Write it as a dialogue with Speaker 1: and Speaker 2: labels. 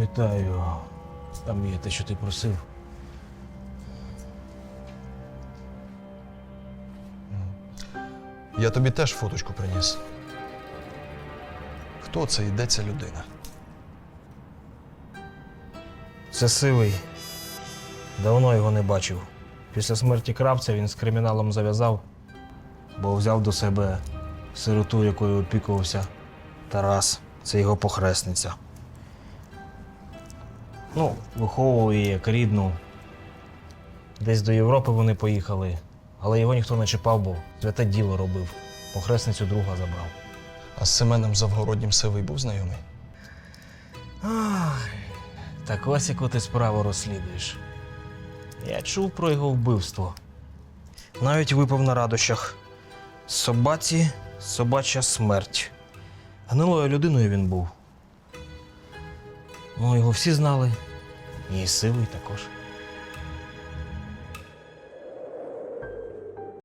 Speaker 1: Вітаю. Там є те, що ти просив.
Speaker 2: Я тобі теж фоточку приніс. Хто це йде ця людина?
Speaker 1: Це сивий. Давно його не бачив. Після смерті кравця він з криміналом зав'язав, бо взяв до себе сироту, якою опікувався Тарас. Це його похресниця. Ну, виховував як рідну. Десь до Європи вони поїхали, але його ніхто не чіпав, бо святе діло робив. Похресницю друга забрав.
Speaker 2: А з Семеном Завгороднім Сивий був знайомий?
Speaker 1: Ай, так ось яку ти справу розслідуєш. Я чув про його вбивство. Навіть випав на радощах. Собаці собача смерть. Гнилою людиною він був. Ну, його всі знали. І сивий також.